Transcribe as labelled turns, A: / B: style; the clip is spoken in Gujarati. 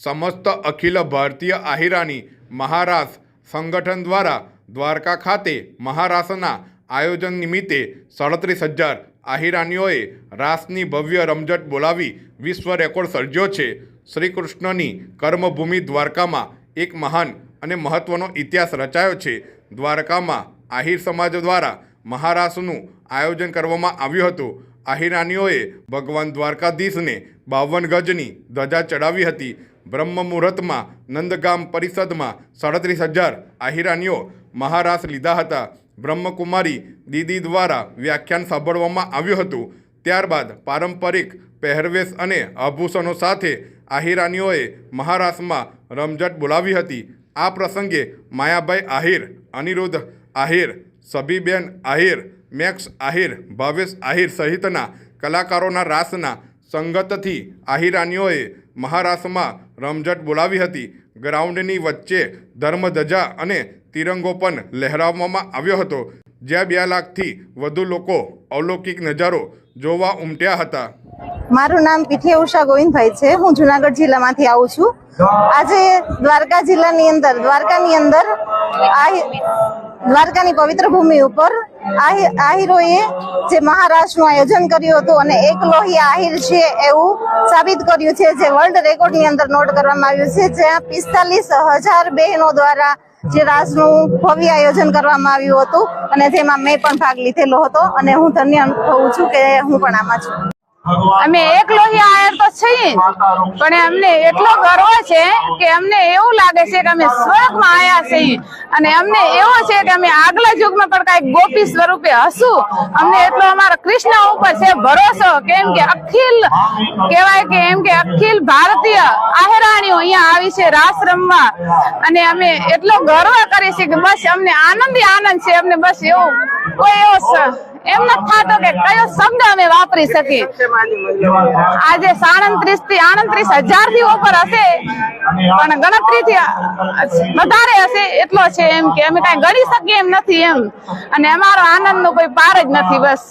A: સમસ્ત અખિલ ભારતીય આહિરાની મહારાસ સંગઠન દ્વારા દ્વારકા ખાતે મહારાસના આયોજન નિમિત્તે સાડત્રીસ હજાર આહિરાનીઓએ રાસની ભવ્ય રમઝટ બોલાવી વિશ્વ રેકોર્ડ સર્જ્યો છે. શ્રી કૃષ્ણની કર્મભૂમિ દ્વારકામાં એક મહાન અને મહત્વનો ઇતિહાસ રચાયો છે. દ્વારકામાં આહિર સમાજ દ્વારા મહારાસનું આયોજન કરવામાં આવ્યું હતું. આહિરાનીઓએ ભગવાન દ્વારકાધીશને બાવન ગજની ધજા ચડાવી હતી. બ્રહ્મ મુહૂર્તમાં નંદગામ પરિષદમાં સાડત્રીસ હજાર આહિરાનીઓ મહારાસ લીધા હતા. બ્રહ્મકુમારી દીદી દ્વારા વ્યાખ્યાન સાંભળવામાં આવ્યું હતું. ત્યારબાદ પારંપરિક પહેરવેશ અને આભૂષણો સાથે આહિરાનીઓએ મહારાસમાં રમઝટ બોલાવી હતી. આ પ્રસંગે માયાભાઈ આહિર, અનિરુદ્ધ આહિર, સભીબેન આહિર, મેક્સ આહિર, ભાવેશ આહિર સહિતના કલાકારોના રાસના સંગતથી આહિરાનીઓએ મહારાષ્ટ્રમાં રમઝટ બોલાવી હતી. ગ્રાઉન્ડની વચ્ચે ધર્મધજા અને તિરંગો પણ લહેરાવવામાં આવ્યો હતો. જ્યાં બે લાખથી વધુ લોકો અલૌકિક નજારો જોવા ઉમટ્યા હતા.
B: મારું નામ પીઠી ઉષા ગોવિંદભાઈ છે. હું જુનાગઢ જિલ્લામાંથી આવું છું. આજે દ્વારકા જિલ્લાની અંદર, દ્વારકાની અંદર આહિ- દ્વારકાની પવિત્ર ભૂમિ ઉપર આહિ- આહિરોએ જે મહારાષ્ટ્રનું આયોજન કર્યું હતું અને એક લોહી આહિર છે એવું સાબિત કર્યું છે, જે વર્લ્ડ રેકોર્ડની અંદર નોટ કરવામાં આવ્યું છે, જ્યાં પિસ્તાલીસ હજાર બહેનો દ્વારા જે રાસનું ભવ્ય આયોજન કરવામાં આવ્યું હતું અને તેમાં મેં પણ ભાગ લીધેલો હતો અને હું ધન્ય અનુભવું છું કે હું પણ આમાં છું.
C: અમે એક આયર તો છીએ પણ અમને એટલો ગર્વ છે કે અમને એવું લાગે છે કે અમે સ્વર્ગમાં આયા છીએ. અને અમને એવો છે કે અમે આગલા યુગમાં પણ કાંઈક ગોપી સ્વરૂપે હશું. અમને એટલો અમારા કૃષ્ણ ઉપર છે ભરોસો. કેમ કે અખિલ કહેવાય કે એમ કે અખિલ ભારતીય આહેરાણીઓ અહીંયા આવી છે રાસ રમવા. અને અમે એટલો ગર્વ કરીએ છીએ કે બસ અમને આનંદ આનંદ છે. અમને બસ એવું કોઈ એવો એમ નથી થતો કે કયો શબ્દ અમે વાપરી શકીએ. આજે સાડત્રીસથી આડત્રીસ હજારથી ઉપર હશે, પણ ગણતરી થી વધારે હશે એટલો છે એમ કે અમે કઈ ગણી શકીએ એમ નથી એમ. અને અમારો આનંદ નો કોઈ પાર જ નથી બસ.